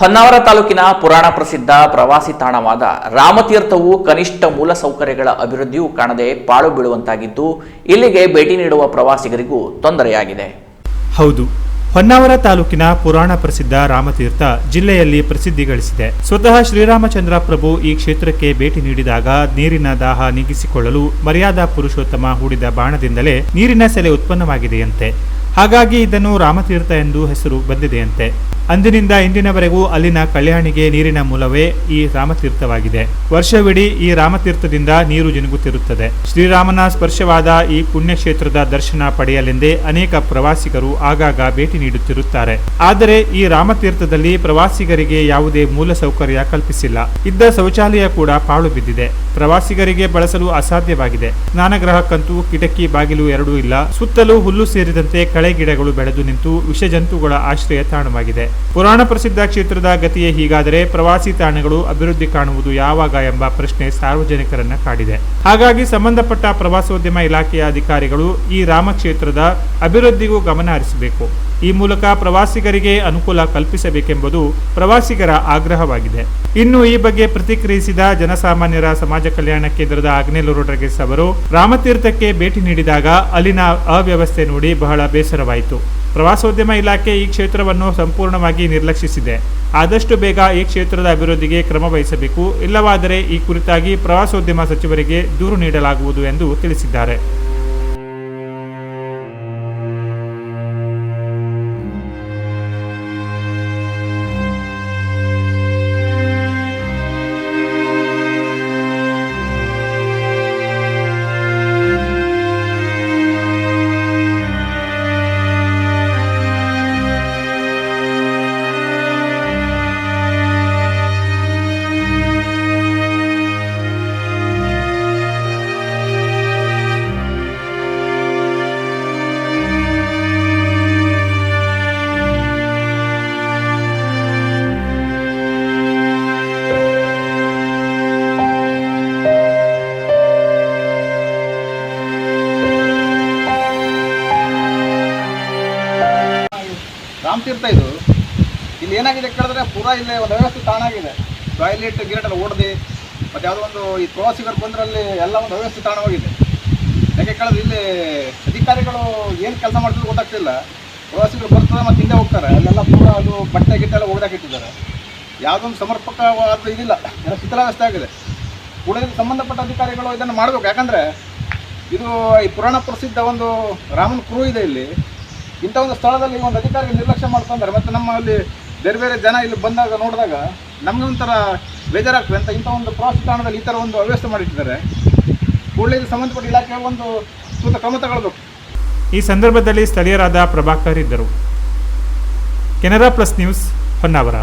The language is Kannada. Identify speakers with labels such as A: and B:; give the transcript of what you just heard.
A: ಹೊನ್ನಾವರ ತಾಲೂಕಿನ ಪುರಾಣ ಪ್ರಸಿದ್ಧ ಪ್ರವಾಸಿ ತಾಣವಾದ ರಾಮತೀರ್ಥವು ಕನಿಷ್ಠ ಮೂಲಸೌಕರ್ಯಗಳ ಅಭಿವೃದ್ಧಿಯೂ ಕಾಣದೆ ಪಾಳು ಬೀಳುವಂತಾಗಿದ್ದು, ಇಲ್ಲಿಗೆ ಭೇಟಿ ನೀಡುವ ಪ್ರವಾಸಿಗರಿಗೂ ತೊಂದರೆಯಾಗಿದೆ.
B: ಹೌದು, ಹೊನ್ನಾವರ ತಾಲೂಕಿನ ಪುರಾಣ ಪ್ರಸಿದ್ಧ ರಾಮತೀರ್ಥ ಜಿಲ್ಲೆಯಲ್ಲಿ ಪ್ರಸಿದ್ಧಿ ಗಳಿಸಿದೆ. ಸ್ವತಃ ಶ್ರೀರಾಮಚಂದ್ರ ಪ್ರಭು ಈ ಕ್ಷೇತ್ರಕ್ಕೆ ಭೇಟಿ ನೀಡಿದಾಗ ನೀರಿನ ದಾಹ ನೀಗಿಸಿಕೊಳ್ಳಲು ಮರ್ಯಾದಾ ಪುರುಷೋತ್ತಮ ಹೂಡಿದ ಬಾಣದಿಂದಲೇ ನೀರಿನ ಸೆಲೆ ಉತ್ಪನ್ನವಾಗಿದೆಯಂತೆ. ಹಾಗಾಗಿ ಇದನ್ನು ರಾಮತೀರ್ಥ ಎಂದು ಹೆಸರು ಬಂದಿದೆಯಂತೆ. ಅಂದಿನಿಂದ ಇಂದಿನವರೆಗೂ ಅಲ್ಲಿನ ಕಲ್ಯಾಣಿಗೆ ನೀರಿನ ಮೂಲವೇ ಈ ರಾಮತೀರ್ಥವಾಗಿದೆ. ವರ್ಷವಿಡೀ ಈ ರಾಮತೀರ್ಥದಿಂದ ನೀರು ಜಿನುಗುತ್ತಿರುತ್ತದೆ. ಶ್ರೀರಾಮನ ಸ್ಪರ್ಶವಾದ ಈ ಪುಣ್ಯಕ್ಷೇತ್ರದ ದರ್ಶನ ಪಡೆಯಲೆಂದೇ ಅನೇಕ ಪ್ರವಾಸಿಗರು ಆಗಾಗ ಭೇಟಿ ನೀಡುತ್ತಿರುತ್ತಾರೆ. ಆದರೆ ಈ ರಾಮತೀರ್ಥದಲ್ಲಿ ಪ್ರವಾಸಿಗರಿಗೆ ಯಾವುದೇ ಮೂಲ ಸೌಕರ್ಯ ಕಲ್ಪಿಸಿಲ್ಲ. ಇದ್ದ ಶೌಚಾಲಯ ಕೂಡ ಪಾಳು ಬಿದ್ದಿದೆ. ಪ್ರವಾಸಿಗರಿಗೆ ಬಳಸಲು ಅಸಾಧ್ಯವಾಗಿದೆ. ಸ್ನಾನಗೃಹಕ್ಕಂತೂ ಕಿಟಕಿ ಬಾಗಿಲು ಎರಡೂ ಇಲ್ಲ. ಸುತ್ತಲೂ ಹುಲ್ಲು ಸೇರಿದಂತೆ ಕಳೆ ಗಿಡಗಳು ಬೆಳೆದು ನಿಂತು ವಿಷಜಂತುಗಳ ಆಶ್ರಯ ತಾಣವಾಗಿದೆ. ಪುರಾಣ ಪ್ರಸಿದ್ಧ ಕ್ಷೇತ್ರದ ಗತಿಯೇ ಹೀಗಾದರೆ ಪ್ರವಾಸಿ ತಾಣಗಳು ಅಭಿವೃದ್ಧಿ ಕಾಣುವುದು ಯಾವಾಗ ಎಂಬ ಪ್ರಶ್ನೆ ಸಾರ್ವಜನಿಕರನ್ನ ಕಾಡಿದೆ. ಹಾಗಾಗಿ ಸಂಬಂಧಪಟ್ಟ ಪ್ರವಾಸೋದ್ಯಮ ಇಲಾಖೆಯ ಅಧಿಕಾರಿಗಳು ಈ ರಾಮಕ್ಷೇತ್ರದ ಅಭಿವೃದ್ಧಿಗೂ ಗಮನ ಹರಿಸಬೇಕು. ಈ ಮೂಲಕ ಪ್ರವಾಸಿಗರಿಗೆ ಅನುಕೂಲ ಕಲ್ಪಿಸಬೇಕೆಂಬುದು ಪ್ರವಾಸಿಗರ ಆಗ್ರಹವಾಗಿದೆ. ಇನ್ನು ಈ ಬಗ್ಗೆ ಪ್ರತಿಕ್ರಿಯಿಸಿದ ಜನಸಾಮಾನ್ಯರ ಸಮಾಜ ಕಲ್ಯಾಣ ಕೇಂದ್ರದ ಆಗ್ನೇಲೂರು ರೋಡ್ರಿಗೆಸ್ ಅವರು, ರಾಮತೀರ್ಥಕ್ಕೆ ಭೇಟಿ ನೀಡಿದಾಗ ಅಲ್ಲಿನ ಅವ್ಯವಸ್ಥೆ ನೋಡಿ ಬಹಳ ಬೇಸರವಾಯಿತು. ಪ್ರವಾಸೋದ್ಯಮ ಇಲಾಖೆ ಈ ಕ್ಷೇತ್ರವನ್ನು ಸಂಪೂರ್ಣವಾಗಿ ನಿರ್ಲಕ್ಷಿಸಿದೆ. ಆದಷ್ಟು ಬೇಗ ಈ ಕ್ಷೇತ್ರದ ಅಭಿವೃದ್ಧಿಗೆ ಕ್ರಮ ವಹಿಸಬೇಕು, ಇಲ್ಲವಾದರೆ ಈ ಕುರಿತಾಗಿ ಪ್ರವಾಸೋದ್ಯಮ ಸಚಿವರಿಗೆ ದೂರು ನೀಡಲಾಗುವುದು ಎಂದು ತಿಳಿಸಿದ್ದಾರೆ.
C: ರಾಮತೀರ್ಥ ಇದು. ಇಲ್ಲಿ ಏನಾಗಿದೆ ಕೇಳಿದ್ರೆ ಪೂರಾ ಇಲ್ಲೇ ಒಂದು ವ್ಯವಸ್ಥೆ ತಾಣಾಗಿದೆ ಟಾಯ್ಲೆಟ್ ಗಿರೆಟ್ ಓಡದೆ, ಮತ್ತು ಯಾವುದೋ ಒಂದು ಈ ಪ್ರವಾಸಿಗರು ಬಂದ್ರಲ್ಲಿ ಎಲ್ಲ ಒಂದು ವ್ಯವಸ್ಥೆ ತಾಣವಾಗಿದೆ. ಯಾಕೆ ಕೇಳಿದ್ರೆ ಇಲ್ಲಿ ಅಧಿಕಾರಿಗಳು ಏನು ಕೆಲಸ ಮಾಡ್ತಿದ್ರು ಗೊತ್ತಾಗ್ತಿಲ್ಲ. ಪ್ರವಾಸಿಗರು ಬರ್ತಾರೆ ಮತ್ತು ಹಿಂದೆ ಹೋಗ್ತಾರೆ. ಅಲ್ಲೆಲ್ಲ ಪೂರಾ ಅದು ಬಟ್ಟೆ, ಗಿಟ್ಟೆ ಎಲ್ಲ ಒಗ್ದಾಕಿಟ್ಟಿದ್ದಾರೆ ಯಾವುದೊಂದು ಸಮರ್ಪಕವಾದ ಇದಿಲ್ಲ. ಎಲ್ಲ ಶಿಥಿಲಾವಸ್ಥೆ ಆಗಿದೆ. ಕೂಡ ಇದಕ್ಕೆ ಸಂಬಂಧಪಟ್ಟ ಅಧಿಕಾರಿಗಳು ಇದನ್ನು ಮಾಡಬೇಕು. ಯಾಕಂದರೆ ಇದು ಈ ಪುರಾಣ ಪ್ರಸಿದ್ಧ ಒಂದು ರಾಮನ ಕುರು ಇದೆ ಇಲ್ಲಿ. ಇಂಥ ಒಂದು ಸ್ಥಳದಲ್ಲಿ ಒಂದು ಅಧಿಕಾರಿ ನಿರ್ಲಕ್ಷ್ಯ ಮಾಡ್ತಂದ್ರೆ ಮತ್ತು ನಮ್ಮಲ್ಲಿ ಬೇರೆ ಬೇರೆ ಜನ ಇಲ್ಲಿ ಬಂದಾಗ ನೋಡಿದಾಗ ನಮಗೆ ಒಂಥರ ಬೇಜಾರಾಗ್ತದೆ. ಅಂತ ಇಂಥ ಒಂದು ಪ್ರವಾಸಿ ತಾಣದಲ್ಲಿ ಈ ಥರ ಒಂದು ಅವ್ಯವಸ್ಥೆ ಮಾಡಿಟ್ಟಿದ್ದಾರೆ. ಕೂಡಲೇ ಸಂಬಂಧಪಟ್ಟ ಇಲಾಖೆ ಒಂದು ಸೂಕ್ತ ಕ್ರಮ ತಗೊಳ್ಬೇಕು.
B: ಈ ಸಂದರ್ಭದಲ್ಲಿ ಸ್ಥಳೀಯರಾದ ಪ್ರಭಾಕರ್ ಇದ್ದರು. Canara plus news Honnavar.